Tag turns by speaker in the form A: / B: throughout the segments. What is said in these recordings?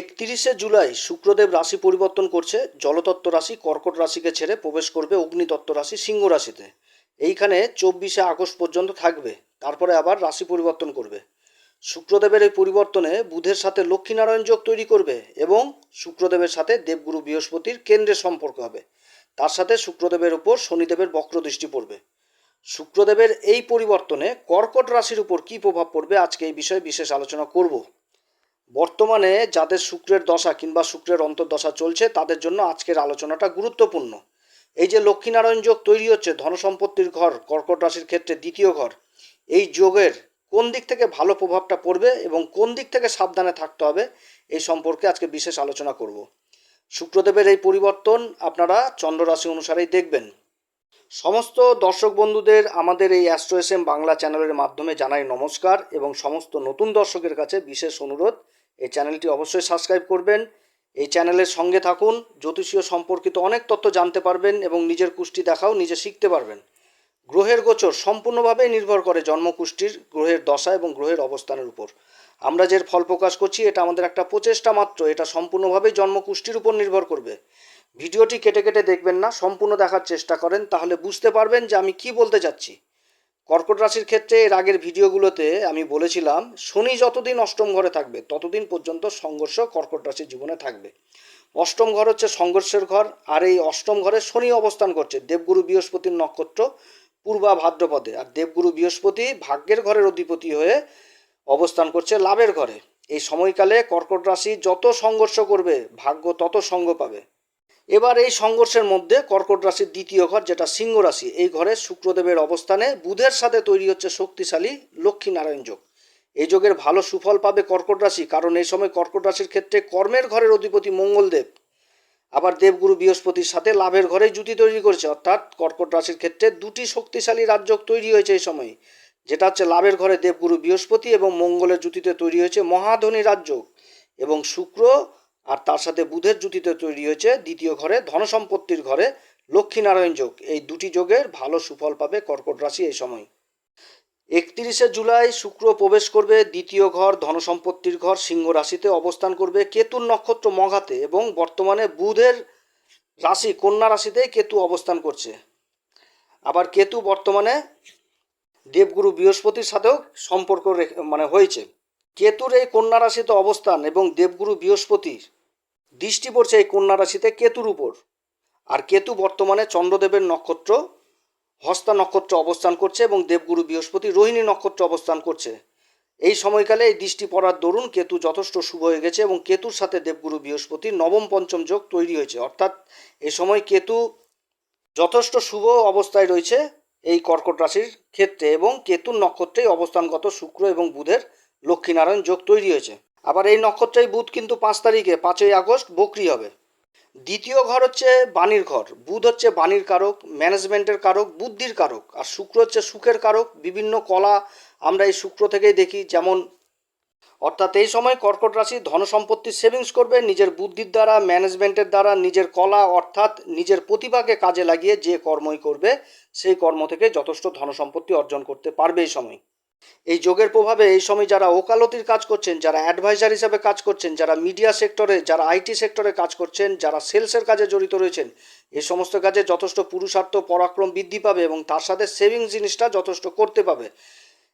A: একত্রিশে জুলাই শুক্রদেব রাশি পরিবর্তন করছে। জলতত্ত্ব রাশি কর্কট রাশিকে ছেড়ে প্রবেশ করবে অগ্নিতত্ত্ব রাশি সিংহ রাশিতে। এইখানে চব্বিশে আগস্ট পর্যন্ত থাকবে, তারপরে আবার রাশি পরিবর্তন করবে। শুক্রদেবের এই পরিবর্তনে বুধের সাথে লক্ষ্মীনারায়ণ যোগ তৈরি করবে এবং শুক্রদেবের সাথে দেবগুরু বৃহস্পতির কেন্দ্রের সম্পর্ক হবে। তার সাথে শুক্রদেবের উপর শনিদেবের বক্র দৃষ্টি পড়বে। শুক্রদেবের এই পরিবর্তনে কর্কট রাশির উপর কী প্রভাব পড়বে আজকে এই বিষয়ে বিশেষ আলোচনা করব। বর্তমানে যাদের শুক্রের দশা কিংবা শুক্রের অন্তর্দশা চলছে, তাদের জন্য আজকের আলোচনাটা গুরুত্বপূর্ণ। এই যে লক্ষ্মীনারায়ণ যোগ তৈরি হচ্ছে, ধনসম্পত্তির ঘর, কর্কট রাশির ক্ষেত্রে দ্বিতীয় ঘর, এই যোগের কোন দিক থেকে ভালো প্রভাবটা পড়বে এবং কোন দিক থেকে সাবধানে থাকতে হবে, এই সম্পর্কে আজকে বিশেষ আলোচনা করব। শুক্রদেবের এই পরিবর্তন আপনারা চন্দ্র রাশি অনুসারেই দেখবেন। সমস্ত দর্শক বন্ধুদের আমাদের এই অ্যাস্ট্রো এম বাংলা চ্যানেলের মাধ্যমে জানাই নমস্কার এবং সমস্ত নতুন দর্শকের কাছে বিশেষ অনুরোধ। এই চ্যানেলটি অবশ্যই সাবস্ক্রাইব করবেন। এই চ্যানেলের সঙ্গে থাকুন, জ্যোতিষীয় সম্পর্কিত অনেক তথ্য জানতে পারবেন এবং নিজের কুষ্টি দেখাও নিজে শিখতে পারবেন। গ্রহের গোচর সম্পূর্ণভাবেই নির্ভর করে জন্মকুষ্ঠির গ্রহের দশা এবং গ্রহের অবস্থানের উপর। আমরা যে ফল প্রকাশ করছি, এটা আমাদের একটা প্রচেষ্টা মাত্র, এটা সম্পূর্ণভাবেই জন্মকুষ্ঠির উপর নির্ভর করবে। ভিডিওটি কেটে কেটে দেখবেন না, সম্পূর্ণ দেখার চেষ্টা করেন, তাহলে বুঝতে পারবেন যে আমি কি বলতে চাচ্ছি। কর্কট রাশির ক্ষেত্রে এর আগের ভিডিওগুলোতে আমি বলেছিলাম, শনি যতদিন অষ্টম ঘরে থাকবে, ততদিন পর্যন্ত সংঘর্ষ কর্কট রাশির জীবনে থাকবে। অষ্টম ঘর হচ্ছে সংঘর্ষের ঘর, আর এই অষ্টম ঘরে শনি অবস্থান করছে, দেবগুরু বৃহস্পতির নক্ষত্র পূর্বা ভাদ্রপদে। আর দেবগুরু বৃহস্পতি ভাগ্যের ঘরের অধিপতি হয়ে অবস্থান করছে লাভের ঘরে। এই সময়কালে কর্কট রাশি যত সংঘর্ষ করবে, ভাগ্য তত সঙ্গ পাবে। এবার এই সংঘর্ষের মধ্যে কর্কট রাশির দ্বিতীয় ঘর, যেটা সিংহ রাশি, এই ঘরে শুক্রদেবের অবস্থানে বুধের সাথে তৈরি হচ্ছে শক্তিশালী লক্ষ্মীনারায়ণ যোগ। এই যোগের ভালো সুফল পাবে কর্কট রাশি, কারণ এই সময় কর্কট রাশির ক্ষেত্রে কর্মের ঘরের অধিপতি মঙ্গলদেব। আবার দেবগুরু বৃহস্পতির সাথে লাভের ঘরে জুতি তৈরি করেছে, অর্থাৎ কর্কট রাশির ক্ষেত্রে দুটি শক্তিশালী রাজযোগ তৈরি হয়েছে এই সময়, যেটা হচ্ছে লাভের ঘরে দেবগুরু বৃহস্পতি এবং মঙ্গলের জুতিতে তৈরি হয়েছে মহাধনী রাজযোগ এবং শুক্র আর তার সাথে বুধের জুতিতে তৈরি হয়েছে দ্বিতীয় ঘরে, ধনসম্পত্তির ঘরে লক্ষ্মীনারায়ণ যোগ। এই দুটি যোগের ভালো সুফল পাবে কর্কট রাশি এই সময়। একত্রিশে জুলাই শুক্র প্রবেশ করবে, দ্বিতীয় ঘর, ধনসম্পত্তির ঘর, সিংহ রাশিতে অবস্থান করবে কেতুর নক্ষত্র মঘাতে এবং বর্তমানে বুধের রাশি, কন্যা রাশিতে কেতু অবস্থান করছে। আবার কেতু বর্তমানে দেবগুরু বৃহস্পতির সাথেও সম্পর্ক মানে হয়েছে। কেতুর এই কন্যা রাশিতে অবস্থান এবং দেবগুরু বৃহস্পতির দৃষ্টি পড়ছে এই কন্যা রাশিতে কেতুর উপর। আর কেতু বর্তমানে চন্দ্রদেবের নক্ষত্র, হস্তা নক্ষত্র অবস্থান করছে এবং দেবগুরু বৃহস্পতি রোহিণী নক্ষত্র অবস্থান করছে। এই সময়কালে এই দৃষ্টি পড়ার দরুন কেতু যথেষ্ট শুভ হয়ে গেছে এবং কেতুর সাথে দেবগুরু বৃহস্পতি নবম পঞ্চম যোগ তৈরি হয়েছে। অর্থাৎ এই সময় কেতু যথেষ্ট শুভ অবস্থায় রয়েছে এই কর্কট রাশির ক্ষেত্রে এবং কেতুর নক্ষত্রেই অবস্থানগত শুক্র এবং বুধের লক্ষ্মীনারায়ণ যোগ তৈরি হয়েছে। আবার এই নক্ষত্রেই বুধ কিন্তু পাঁচ তারিখে, পাঁচই আগস্ট, বকরি হবে। দ্বিতীয় ঘর হচ্ছে বাণীর ঘর। বুধ হচ্ছে বাণীর কারক, ম্যানেজমেন্টের কারক, বুদ্ধির কারক, আর শুক্র হচ্ছে সুখের কারক। বিভিন্ন কলা আমরা এই শুক্র থেকেই দেখি, যেমন অর্থাৎ এই সময় কর্কট রাশি ধনসম্পত্তি সেভিংস করবে, নিজের বুদ্ধির দ্বারা, ম্যানেজমেন্টের দ্বারা, নিজের কলা অর্থাৎ নিজের প্রতিভাকে কাজে লাগিয়ে যে কর্মই করবে, সেই কর্ম থেকে যথেষ্ট ধনসম্পত্তি অর্জন করতে পারবে এই সময়। এই যোগের প্রভাবে এই সময় যারা ওকালতির কাজ করছেন, যারা অ্যাডভাইজার হিসাবে কাজ করছেন, যারা মিডিয়া সেক্টরে যারা আইটি সেক্টরে কাজ করছেন, যারা সেলসের কাজে জড়িত রয়েছেন এই সমস্ত কাজে যথেষ্ট পুরুষার্থ, পরাক্রম বৃদ্ধি পাবে এবং তার সাথে সেভিং জিনিসটা যথেষ্ট করতে পাবে।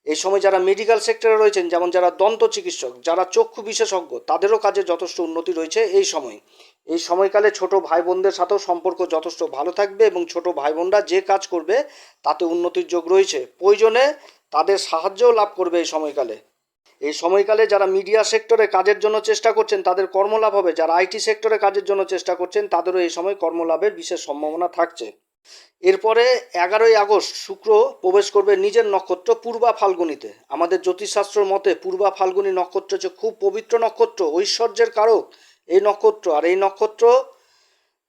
A: এই সময় যারা মেডিকেল সেক্টরে রয়েছেন, যেমন যারা দন্ত চিকিৎসক, যারা চক্ষু বিশেষজ্ঞ, তাদেরও কাজে যথেষ্ট উন্নতি রয়েছে এই সময়। এই সময়কালে ছোট ভাই বোনদের সাথেও সম্পর্ক যথেষ্ট ভালো থাকবে এবং ছোট ভাই বোনরা যে কাজ করবে, তাতে উন্নতির যোগ রয়েছে। প্রয়োজনে তাদের সাহায্যও লাভ করবে এই সময়কালে। এই সময়কালে যারা মিডিয়া সেক্টরে কাজের জন্য চেষ্টা করছেন, তাদের কর্মলাভ হবে। যারা আইটি সেক্টরে কাজের জন্য চেষ্টা করছেন, তাদেরও এই সময় কর্মলাভের বিশেষ সম্ভাবনা থাকছে। এরপরে এগারোই আগস্ট শুক্র প্রবেশ করবে নিজের নক্ষত্র পূর্বা ফাল্গুনিতে। আমাদের জ্যোতিষশাস্ত্রের মতে পূর্বা ফাল্গুনি নক্ষত্র হচ্ছে খুব পবিত্র নক্ষত্র, ঐশ্বর্যের কারক। এই নক্ষত্র, আর এই নক্ষত্র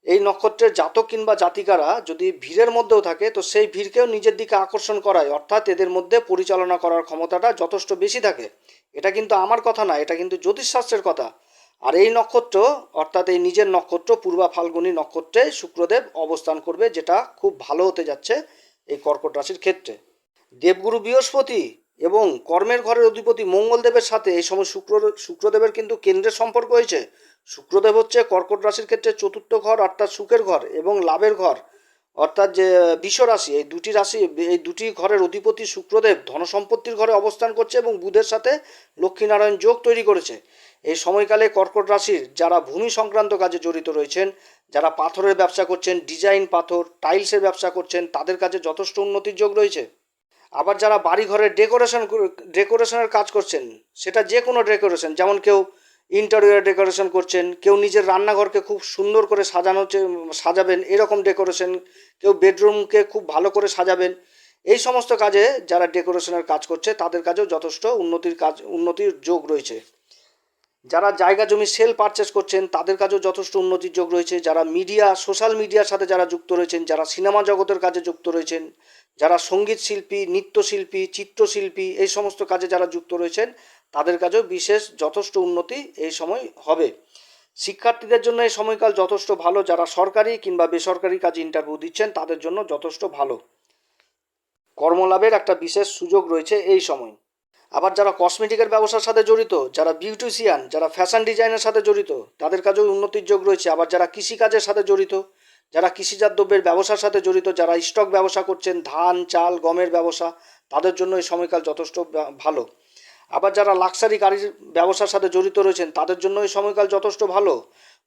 A: এই নক্ষত্রের জাতক কিংবা জাতিকারা যদি ভিড়ের মধ্যেও থাকে, তো সেই ভিড়কেও নিজের দিকে আকর্ষণ করায়। অর্থাৎ এদের মধ্যে পরিচালনা করার ক্ষমতাটা যথেষ্ট বেশি থাকে। এটা কিন্তু আমার কথা না, এটা কিন্তু জ্যোতিষশাস্ত্রের কথা। আর এই নক্ষত্র, অর্থাৎ এই নিজের নক্ষত্র, পূর্বা ফাল্গুনী নক্ষত্রে শুক্রদেব অবস্থান করবে, যেটা খুব ভালো হতে যাচ্ছে এই কর্কট রাশির ক্ষেত্রে। দেবগুরু বৃহস্পতি এবং কর্মের ঘরের অধিপতি মঙ্গলদেবের সাথে এই সময় শুক্র, শুক্রদেবের কিন্তু কেন্দ্রের সম্পর্ক হয়েছে। শুক্রদেব হচ্ছে কর্কট রাশির ক্ষেত্রে চতুর্থ ঘর, অর্থাৎ সুখের ঘর এবং লাভের ঘর। অর্থাৎ যে বিশ্ব রাশি, এই দুটি রাশি, এই দুটি ঘরের অধিপতি শুক্রদেব ধনসম্পত্তির ঘরে অবস্থান করছে এবং বুধের সাথে লক্ষ্মীনারায়ণ যোগ তৈরি করেছে। এই সময়কালে কর্কট রাশির যারা ভূমি সংক্রান্ত কাজে জড়িত রয়েছেন, যারা পাথরের ব্যবসা করছেন, ডিজাইন পাথর, টাইলসের ব্যবসা করছেন, তাদের কাছে যথেষ্ট উন্নতির যোগ রয়েছে। আবার যারা বাড়ি ঘরের ডেকোরেশন ডেকোরেশনের কাজ করছেন, সেটা যে কোনো ডেকোরেশন যেমন কেউ ইন্টারিয়ার ডেকোরেশন করছেন, কেউ নিজের রান্নাঘরকে খুব সুন্দর করে সাজানো সাজাবেন, এরকম ডেকোরেশন কেউ বেডরুমকে খুব ভালো করে সাজাবেন, এই সমস্ত কাজে যারা ডেকোরেশনের কাজ করছে, তাদের কাজেও যথেষ্ট উন্নতির কাজ, উন্নতির যোগ রয়েছে। যারা জায়গা জমি সেল পারচেস করছেন, তাদের কাছেও যথেষ্ট উন্নতির যোগ রয়েছে। যারা মিডিয়া সোশ্যাল মিডিয়ার সাথে যারা যুক্ত রয়েছেন, যারা সিনেমা জগতের কাজে যুক্ত রয়েছেন, যারা সংগীত শিল্পী নৃত্যশিল্পী চিত্রশিল্পী এই সমস্ত কাজে যারা যুক্ত রয়েছেন, তাদের কাছেও বিশেষ যথেষ্ট উন্নতি এই সময় হবে। শিক্ষার্থীদের জন্য এই সময়কাল যথেষ্ট ভালো। যারা সরকারি কিংবা বেসরকারি কাজে ইন্টারভিউ দিচ্ছেন, তাদের জন্য যথেষ্ট ভালো। কর্মলাভের একটা বিশেষ সুযোগ রয়েছে এই সময়। আবার যারা কসমেটিকের ব্যবসার সাথে জড়িত, যারা বিউটিশিয়ান, যারা ফ্যাশন ডিজাইনের সাথে জড়িত, তাদের কাজেও উন্নতির যোগ রয়েছে। আবার যারা কৃষিকাজের সাথে জড়িত, যারা কৃষিজাত দ্রব্যের ব্যবসার সাথে জড়িত, যারা স্টক ব্যবসা করছেন, ধান, চাল, গমের ব্যবসা, তাদের জন্য এই সময়কাল যথেষ্ট ভালো। আবার যারা লাক্সারি গাড়ির ব্যবসার সাথে জড়িত রয়েছেন, তাদের জন্য এই সময়কাল যথেষ্ট ভালো।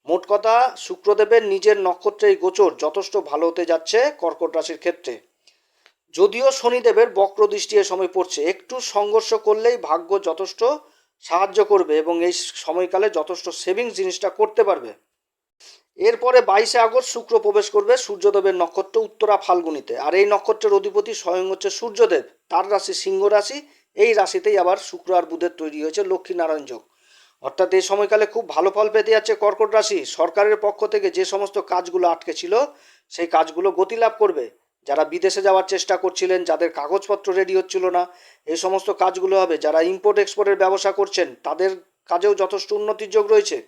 A: মোট কথা, শুক্রদেবের নিজের নক্ষত্রের গোচর যথেষ্ট ভালো হতে যাচ্ছে কর্কট রাশির ক্ষেত্রে। যদিও শনিদেবের বক্র দৃষ্টি এ সময় পড়ছে, একটু সংঘর্ষ করলেই ভাগ্য যথেষ্ট সাহায্য করবে এবং এই সময়কালে যথেষ্ট সেভিংস জিনিসটা করতে পারবে। এরপরে বাইশে আগস্ট শুক্র প্রবেশ করবে সূর্যদেবের নক্ষত্র উত্তরা ফাল্গুনিতে। আর এই নক্ষত্রের অধিপতি স্বয়ং হচ্ছে সূর্যদেব। তার রাশি সিংহ রাশি, এই রাশিতেই আবার শুক্র আর বুধের তৈরি হয়েছে লক্ষ্মীনারায়ণ যোগ। অর্থাৎ এই সময়কালে খুব ভালো ফল পেতে যাচ্ছে কর্কট রাশি। সরকারের পক্ষ থেকে যে সমস্ত কাজগুলো আটকে ছিল, সেই কাজগুলো গতি লাভ করবে। যারা বিদেশে যাওয়ার চেষ্টা করছিলেন, যাদের কাগজপত্র রেডি হচ্ছিল না, এই সমস্ত কাজগুলো হবে। যারা ইম্পোর্ট এক্সপোর্টের ব্যবসা করছেন, তাদের কাজেও যথেষ্ট উন্নতির যোগ রয়েছে।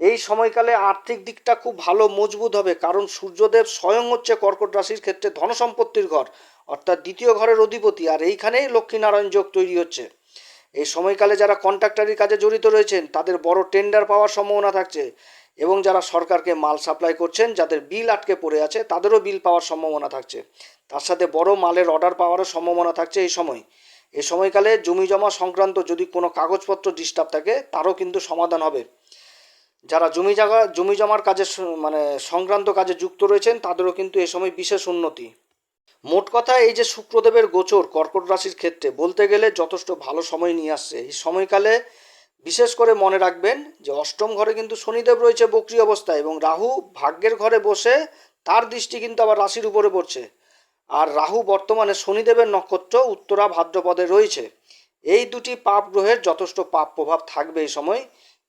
A: এই সময়কালে আর্থিক দিকটা খুব ভালো, মজবুত হবে, কারণ সূর্যদেব স্বয়ং হচ্ছে কর্কট রাশির ক্ষেত্রে ধনসম্পত্তির ঘর, অর্থাৎ দ্বিতীয় ঘরের অধিপতি, আর এইখানেই লক্ষ্মীনারায়ণ যোগ তৈরি হচ্ছে। এই সময়কালে যারা কন্ট্রাক্টারির কাজে জড়িত রয়েছেন, তাদের বড় টেন্ডার পাওয়ার সম্ভাবনা থাকছে। এবং যারা সরকারকে মাল সাপ্লাই করছেন, যাদের বিল আটকে পড়ে আছে, তাদেরও বিল পাওয়ার সম্ভাবনা থাকছে। তার সাথে বড় মালের অর্ডার পাওয়ারও সম্ভাবনা থাকছে এই সময়। এ সময়কালে জমি জমা সংক্রান্ত যদি কোনো কাগজপত্র ডিস্টার্ব থাকে, তারও কিন্তু সমাধান হবে। যারা জমি জায়গা, জমি জমার কাজে মানে সংক্রান্ত কাজে যুক্ত রয়েছেন, তাদেরও কিন্তু এ সময় বিশেষ উন্নতি। মোট কথা এই যে শুক্রদেবের গোচর কর্কট রাশির ক্ষেত্রে বলতে গেলে যথেষ্ট ভালো সময় নিয়ে আসছে। এই সময়কালে বিশেষ করে মনে রাখবেন যে অষ্টম ঘরে কিন্তু শনিদেব রয়েছে বক্রি অবস্থায় এবং রাহু ভাগ্যের ঘরে বসে তার দৃষ্টি কিন্তু আবার রাশির উপরে পড়ছে। আর রাহু বর্তমানে শনিদেবের নক্ষত্র উত্তরা ভাদ্রপদে রয়েছে। এই দুটি পাপ গ্রহের যথেষ্ট পাপ প্রভাব থাকবে এই সময়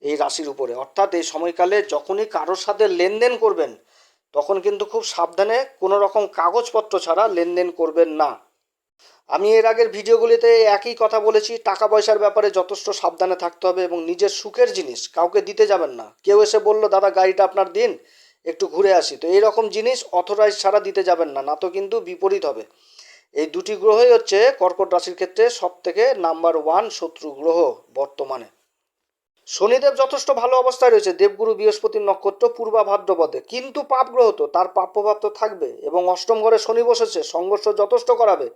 A: এই রাশির উপরে। অর্থাৎ এই সময়কালে যখনই কারোর সাথে লেনদেন করবেন, তখন কিন্তু খুব সাবধানে কোনো রকম কাগজপত্র ছাড়া লেনদেন করবেন না। আমি এর আগের ভিডিওগুলিতে একই কথা বলেছি টাকা পয়সার ব্যাপারে যথেষ্ট সাবধানে থাকতে হবে এবং নিজের সুখের জিনিস কাউকে দিতে যাবেন না। কেউ এসে বলল, দাদা, গাড়িটা আপনার দিন, একটু ঘুরে আসি। তো এইরকম জিনিস অথরাইজ ছাড়া দিতে যাবেন না না তো কিন্তু বিপরীত হবে। এই দুটি গ্রহই হচ্ছে কর্কট রাশির ক্ষেত্রে সব থেকে নাম্বার ওয়ান শত্রু গ্রহ বর্তমানে। শনিদেব যথেষ্ট ভালো অবস্থায় রয়েছে। দেবগুরু বৃহস্পতির নক্ষত্র পূর্বা ভাদ্রপদে কিন্তু পাপ গ্রহ তো, তার পাপ প্রভাব তো থাকবে এবং অষ্টম ঘরে শনি বসেছে, সংঘর্ষ যথেষ্ট করাবে।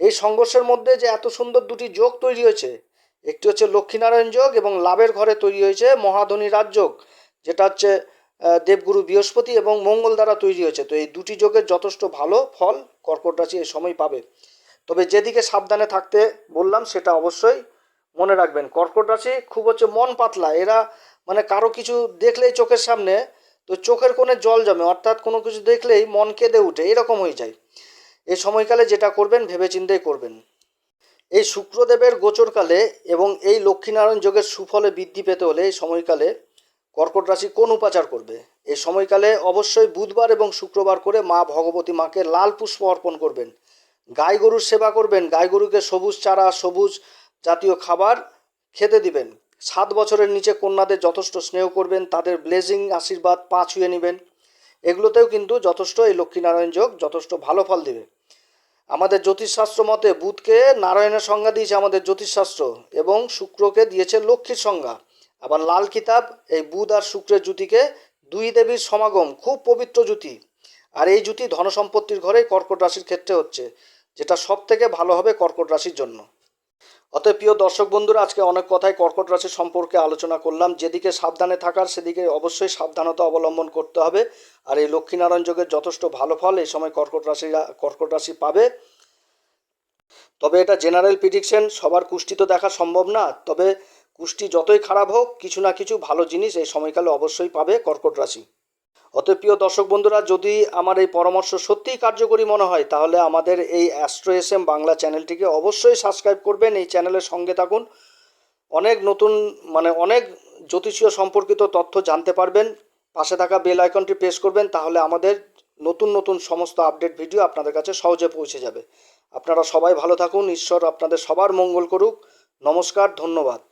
A: এই সংঘর্ষের মধ্যে যে এত সুন্দর দুটি যোগ তৈরি হয়েছে, একটি হচ্ছে লক্ষ্মীনারায়ণ যোগ এবং লাভের ঘরে তৈরি হয়েছে মহাধনী রাজযোগ যেটা হচ্ছে দেবগুরু বৃহস্পতি এবং মঙ্গল দ্বারা তৈরি হয়েছে। তো এই দুটি যোগের যথেষ্ট ভালো ফল কর্কট রাশি এই সময় পাবে। তবে যেদিকে সাবধানে থাকতে বললাম, সেটা অবশ্যই মনে রাখবেন, কর্কট রাশি খুব হচ্ছে মন পাতলা, এরা মানে কারও কিছু দেখলেই চোখের সামনে, তো চোখের কোণে জল জমে, অর্থাৎ কোনো কিছু দেখলেই মন কেঁদে উঠে, এরকম হয়ে যায়। এই সময়কালে যেটা করবেন, ভেবেচিন্তেই করবেন। এই শুক্রদেবের গোচরকালে এবং এই লক্ষ্মীনারায়ণ যোগের সুফলে বৃদ্ধি পেতে হলে এই সময়কালে কর্কট রাশি কোন উপাচার করবে? এই সময়কালে অবশ্যই বুধবার এবং শুক্রবার করে মা ভগবতী মাকে লাল পুষ্প অর্পণ করবেন। গাই গরুর সেবা করবেন, গাই গরুকে সবুজ চারা, সবুজ জাতীয় খাবার খেতে দিবেন। সাত বছরের নিচে কন্যাদের যথেষ্ট স্নেহ করবেন, তাদের ব্লেজিং আশীর্বাদ পা ছুঁয়ে নেবেন। এগুলোতেও কিন্তু যথেষ্ট এই লক্ষ্মীনারায়ণ যোগ যথেষ্ট ভালো ফল দেবে। আমাদের জ্যোতিষশাস্ত্র মতে বুধকে নারায়ণের সংজ্ঞা দিয়েছে আমাদের জ্যোতিষশাস্ত্র এবং শুক্রকে দিয়েছে লক্ষ্মীর সংজ্ঞা। আবার লাল কিতাব, এই বুধ আর শুক্রের জুতিকে দুই দেবীর সমাগম, খুব পবিত্র জুতি আর এই জুতি ধনসম্পত্তির ঘরেই কর্কট রাশির ক্ষেত্রে হচ্ছে, যেটা সব থেকে ভালো হবে কর্কট রাশির জন্য। অতএব প্রিয় দর্শক বন্ধুরা, আজকে অনেক কথাই কর্কট রাশি সম্পর্কে আলোচনা করলাম। যেদিকে সাবধানে থাকার, সেদিকে অবশ্যই সাবধানতা অবলম্বন করতে হবে। আর এই লক্ষ্মীনারায়ণ যোগের যথেষ্ট ভালো ফল এই সময় কর্কট রাশিরা, কর্কট রাশি পাবে। তবে এটা জেনারেল প্রিডিকশন সবার কুষ্টি তো দেখা সম্ভব না। তবে কুষ্টি যতই খারাপ হোক, কিছু না কিছু ভালো জিনিস এই সময়কালে অবশ্যই পাবে কর্কট রাশি। অতএব প্রিয় দর্শক বন্ধুরা, যদি আমার এই পরামর্শ সত্যিই কার্যকরী মনে হয়, তাহলে আমাদের এই অ্যাস্ট্রো এস এম বাংলা চ্যানেলটিকে অবশ্যই সাবস্ক্রাইব করবেন, এই চ্যানেলের সঙ্গে থাকুন। অনেক নতুন মানে অনেক জ্যোতিষীয় সম্পর্কিত তথ্য জানতে পারবেন। পাশে থাকা বেল আইকনটি প্রেস করবেন, তাহলে আমাদের নতুন নতুন সমস্ত আপডেট ভিডিও আপনাদের কাছে সহজে পৌঁছে যাবে। আপনারা সবাই ভালো থাকুন, ঈশ্বর আপনাদের সবার মঙ্গল করুক। নমস্কার, ধন্যবাদ।